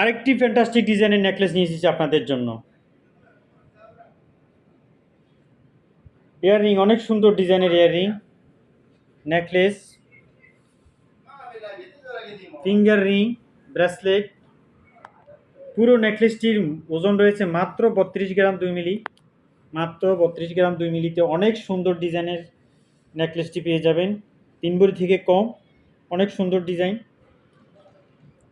আরেকটি ফ্যান্টাস্টিক ডিজাইনের নেকলেস নিয়ে এসেছি আপনাদের জন্য। ইয়াররিং অনেক সুন্দর ডিজাইনের earring necklace finger ring bracelet পুরো নেকলেসটির ওজন রয়েছে মাত্র বত্রিশ গ্রাম দুই মিলি। মাত্র বত্রিশ গ্রাম দুই মিলিতে অনেক সুন্দর ডিজাইনের নেকলেসটি পেয়ে যাবেন। তিন থেকে কম, অনেক সুন্দর ডিজাইন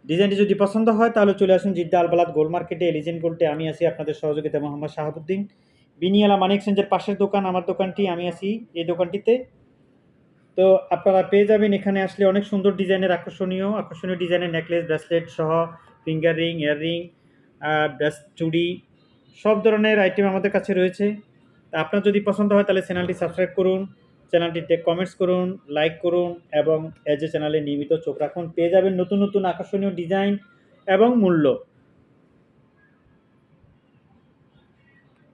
ডিজাইনটি যদি পছন্দ হয়, তাহলে চলে আসুন জিদ্দা আলবালাদ গোল মার্কেটে। এলিজেন্ট গোল্ডে আমি আছি আপনাদের সহযোগিতা মোহাম্মদ শাহাবুদ্দিন। বিনিয়ালা মানিক সেঞ্জের পাশের দোকান, আমার দোকানটি, আমি আছি এই দোকানটিতে। তো আপনারা পেয়ে যাবেন, এখানে আসলে অনেক সুন্দর ডিজাইনের আকর্ষণীয় আকর্ষণীয় ডিজাইনের নেকলেস ব্রেসলেট সহ ফিঙ্গার রিং ইয়াররিং চুড়ি, সব ধরনের আইটেম আমাদের কাছে রয়েছে। আপনার যদি পছন্দ হয়, তাহলে চ্যানেলটি সাবস্ক্রাইব করুন। চ্যানেলটিতে কমেন্টস করুন লাইক করুন এবং এজ এ চ্যানেলে নিয়মিত চোখ রাখুন। পেয়ে যাবেন নতুন নতুন আকর্ষণীয় ডিজাইন এবং মূল্য।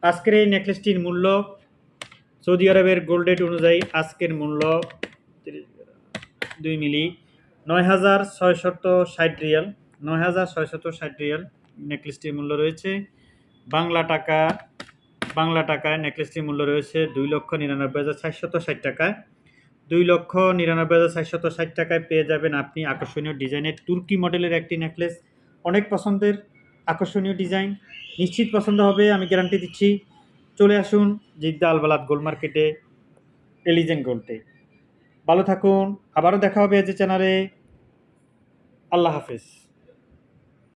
আজকের এই নেকলেসটির মূল্য সৌদি আরবের গোল্ড রেট অনুযায়ী আজকের মূল্য দুই মিলি, নয় হাজার ছয়শত ষাট রিয়াল, নয় হাজার ছয়শত ষাট রিয়াল নেকলেসটির মূল্য রয়েছে। বাংলা টাকা বাংলা টাকায় নেকলেসটির মূল্য রয়েছে দুই লক্ষ নিরানব্বই হাজার চারশত ষাট টাকায়। দুই লক্ষ নিরানব্বই হাজার চারশত ষাট টাকায় পেয়ে যাবেন আপনি আকর্ষণীয় ডিজাইনের তুর্কি মডেলের একটি নেকলেস। অনেক পছন্দের আকর্ষণীয় ডিজাইন। নিশ্চিত পছন্দ হবে, আমি গ্যারান্টি দিচ্ছি। চলে আসুন জিদ্দা আলবালাদ গোল মার্কেটে এলিজেন্ট গোল্ডে। ভালো থাকুন, আবারও দেখা হবে যে চ্যানেলে। আল্লাহ হাফেজ।